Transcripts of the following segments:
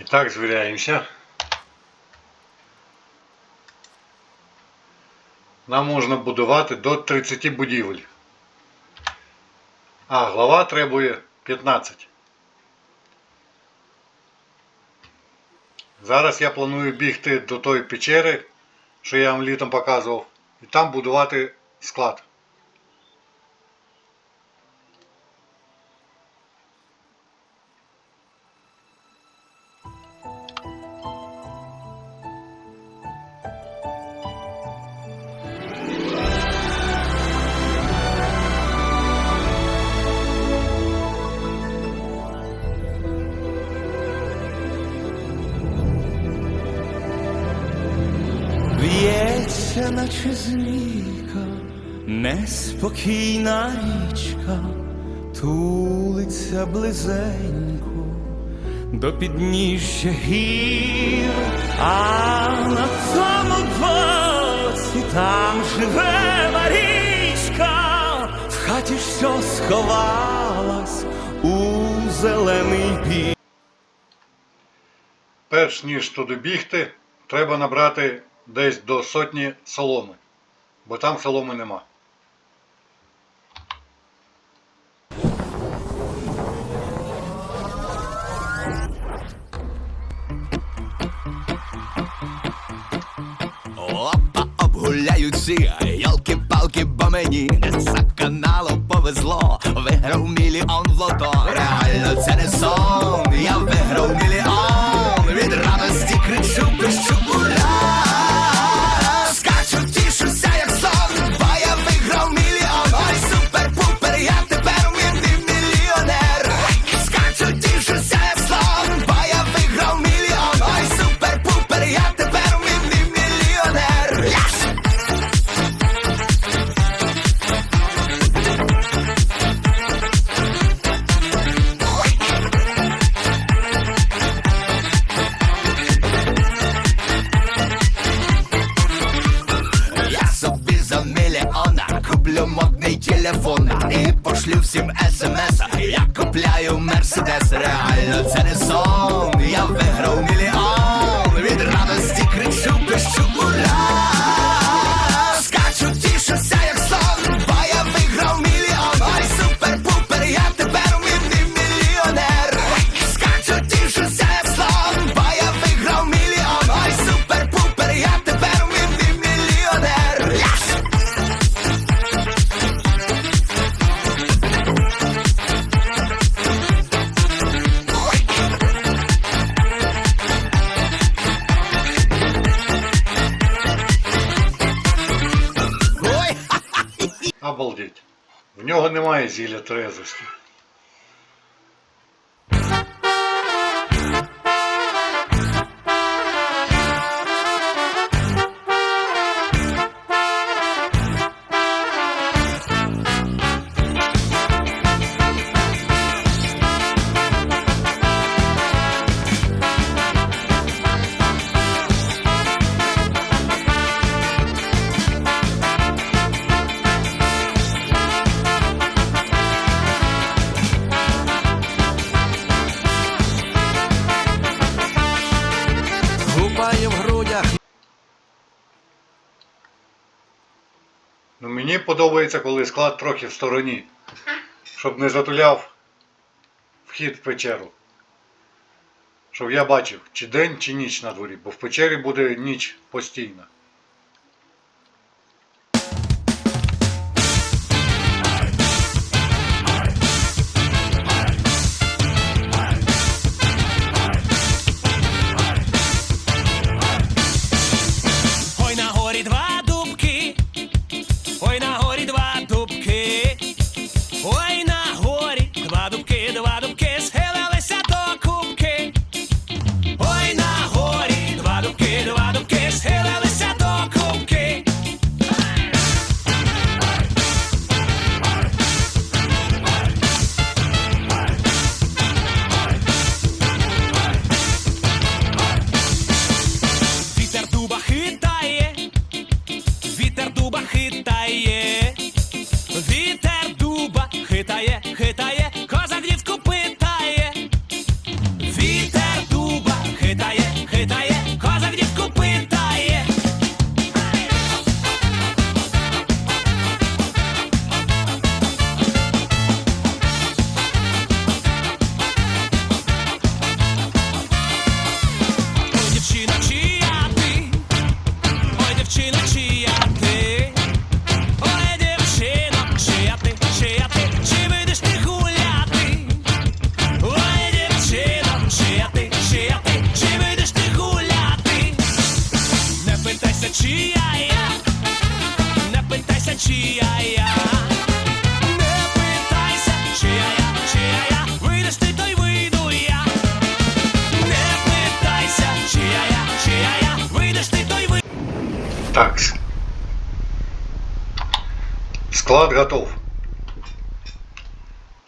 І так звіряємося. Нам можна будувати до 30 будівель. А глава требує 15. Зараз я планую бігти до тої печери, що я вам літом показував, і там будувати склад. Наче змійка, неспокійна річка, тулиться близенько до підніжжя гір, а на тому боці там живе Марічка, в хаті що сховалась у зелений пір. Перш ніж туди бігти, треба набрати десь до сотні соломи, бо там соломи нема. Опа, обгуляють всі, ялки-палки, бо мені за каналом повезло, виграв мільйон в лото. Реально це не сон, модний і пошлю всім смс. Я купляю мерседес, реально це не сон. Обалдеть. В нього немає зілля трезвості. Мені подобається, коли склад трохи в стороні, щоб не затуляв вхід в печеру. Щоб я бачив, чи день, чи ніч на дворі, бо в печері буде ніч постійно.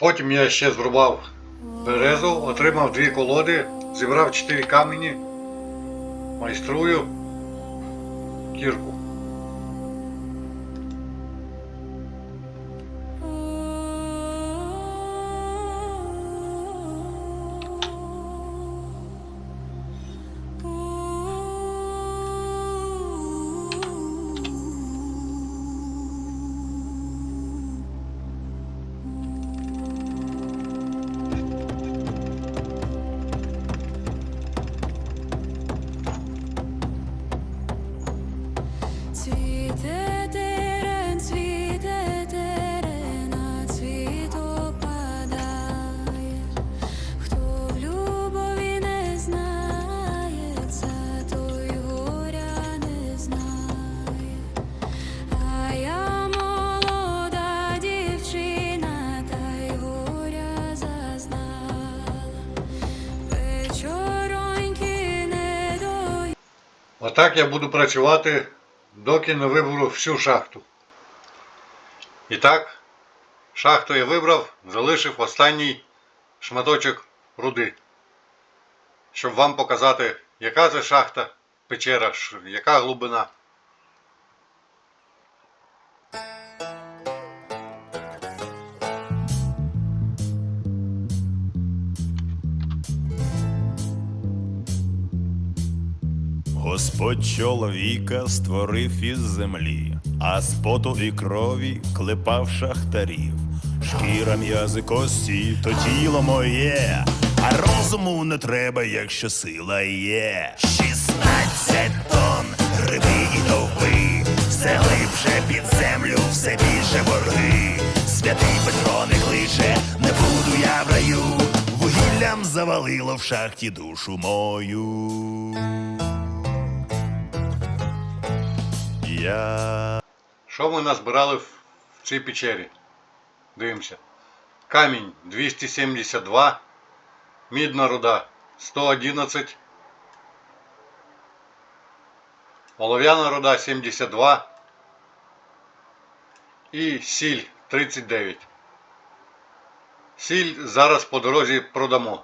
Потім я ще зрубав березу, отримав дві колоди, зібрав чотири камені, майструю кірку. Отак я буду працювати, доки не виберу всю шахту. І так, шахту я вибрав, залишив останній шматочок руди. Щоб вам показати, яка це шахта, печера, яка глибина. Господь чоловіка створив із землі, а з поту і крові клепав шахтарів. Шкіра м'язи кості, то тіло моє, а розуму не треба, якщо сила є. Шістнадцять тонн гриби і довби, все глибше під землю, все більше борги. Святий Петро не кличе, не буду я в раю. Вугіллям завалило в шахті душу мою. Я Що ми назбирали в цій печері? Дивимося. Камінь 272, мідна руда 111, олов'яна руда 72 і сіль 39. Сіль зараз по дорозі продамо.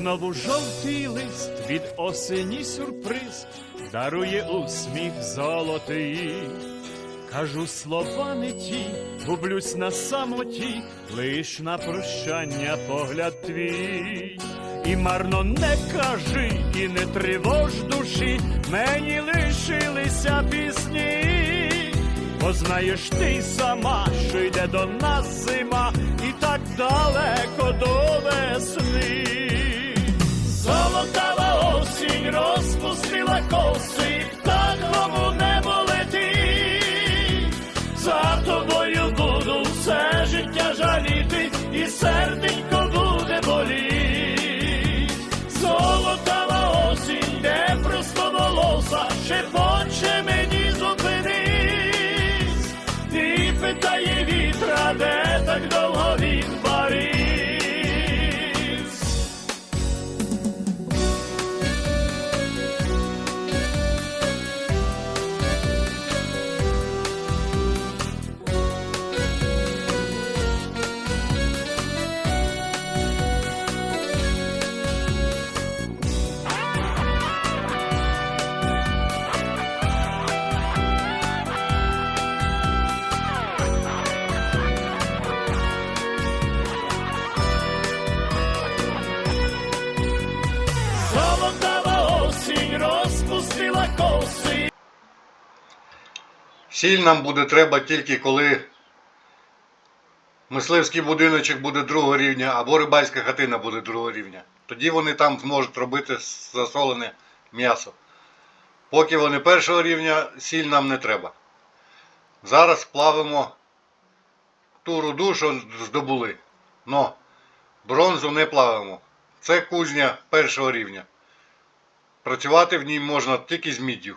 Знову жовтий лист від осені сюрприз дарує усміх золотий. Кажу слова не ті, гублюсь на самоті, лиш на прощання погляд твій. І марно не кажи, і не тривож душі, мені лишилися пісні. Бо знаєш ти сама, що йде до нас зима, і так далеко до весни. sweet Сіль нам буде треба тільки коли мисливський будиночок буде другого рівня або рибальська хатина буде другого рівня. Тоді вони там зможуть робити засолене м'ясо. Поки вони першого рівня, сіль нам не треба. Зараз плавимо ту руду, що здобули. Но бронзу не плавимо. Це кузня першого рівня. Працювати в ній можна тільки з міддю.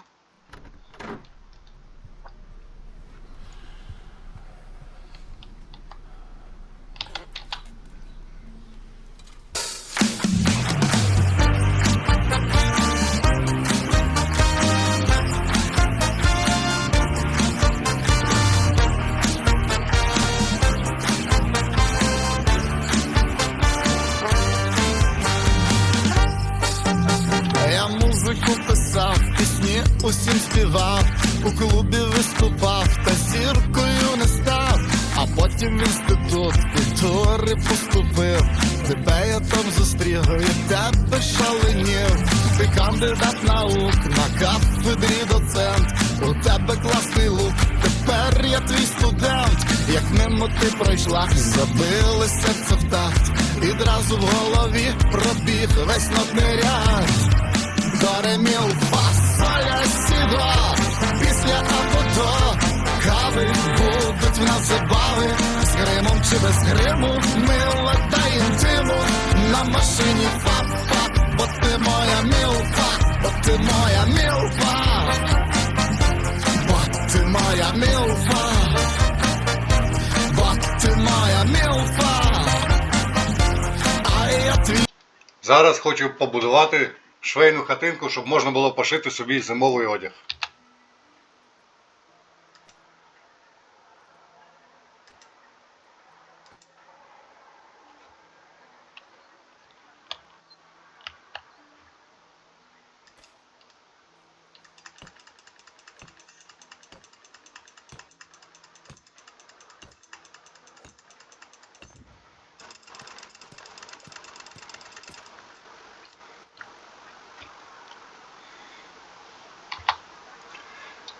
Усім співав, у клубі виступав, та зіркою не став, а потім інститут культури поступив. Тебе я там зустрів, і тебе шаленів. Ти кандидат наук, на кафедрі доцент. У тебе класний лук, тепер я твій студент. Як мимо ти пройшла, забили серце в такт. Відразу в голові пробіг весь нотний ряд. Дореміл фасоля сідо Після або до. Кави будуть в нас забави. З гримом чи без гриму Мила та інтиму На машині фап-фап Бо ти моя мілфа Бо ти моя мілфа Бо ти моя мілфа Бо ти моя мілфа А я твій Зараз хочу побудувати швейну хатинку, щоб можна було пошити собі зимовий одяг.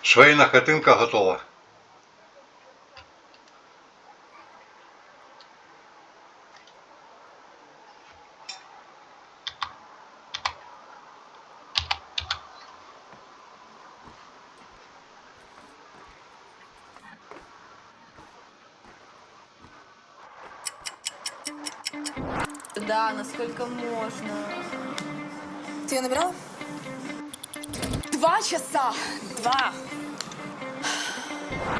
Швейна хатинка готова. Да, насколько можно. Ти її набирала? Два часа! Два!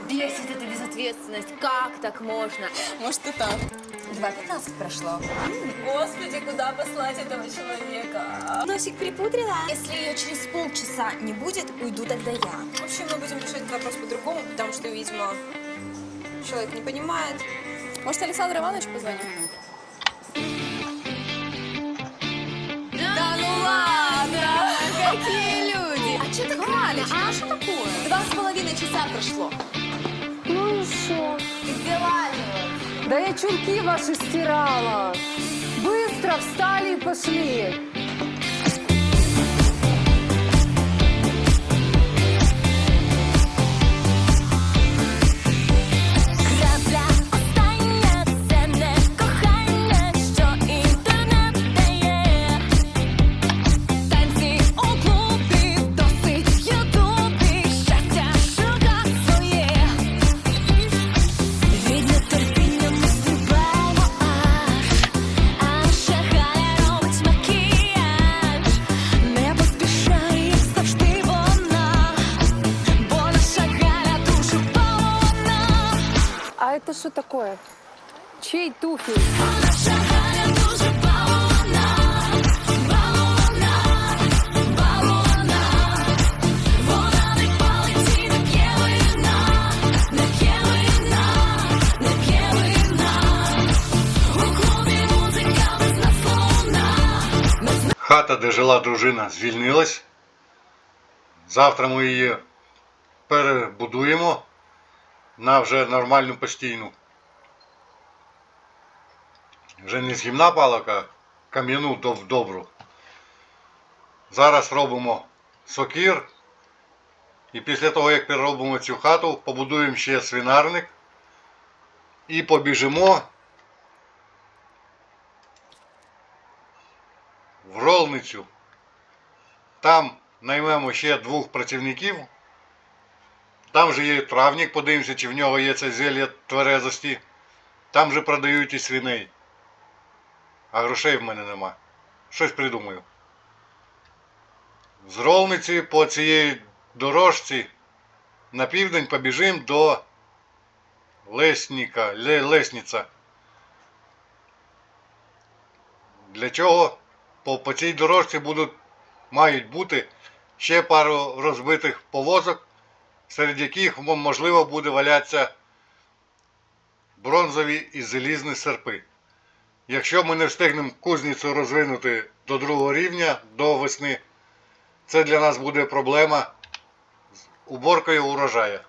Бесит эта безответственность. Как так можно? Може, і так. 2.15 прошло. Господи, куда послать этого человека? Носик припудрила? Если ее через полчаса не будет, уйду тогда я. В общем, мы будем решать этот вопрос по-другому, потому что, видимо, человек не понимает. Может, Александр Иванович позвонит? Да ну ладно! Какие люди! А что так Галечка, а что такое? Два с половиной часа прошло. И что? И где Ваня? Да я чулки ваши стирала. Быстро встали и пошли. Без Хата, де жила дружина, звільнилась. Завтра ми її перебудуємо на вже нормальну постійну. Вже не з гімна палок, а доб- добру. Зараз робимо сокір І після того, як переробимо цю хату, побудуємо ще свинарник і побіжимо в ролницю. Там наймемо ще двох працівників. Там же є травник, подивимося, чи в нього є це зілля тверезості. Там же продають і свиней. А грошей в мене нема. Щось придумаю. З ролниці по цієї дорожці на південь побіжимо до Лесніка, Ле, Лесніця. Для чого? По, по цій дорожці будуть, мають бути ще пару розбитих повозок, серед яких можливо буде валятися бронзові і залізні серпи. Якщо ми не встигнемо кузницю розвинути до другого рівня, до весни, це для нас буде проблема з уборкою урожаю.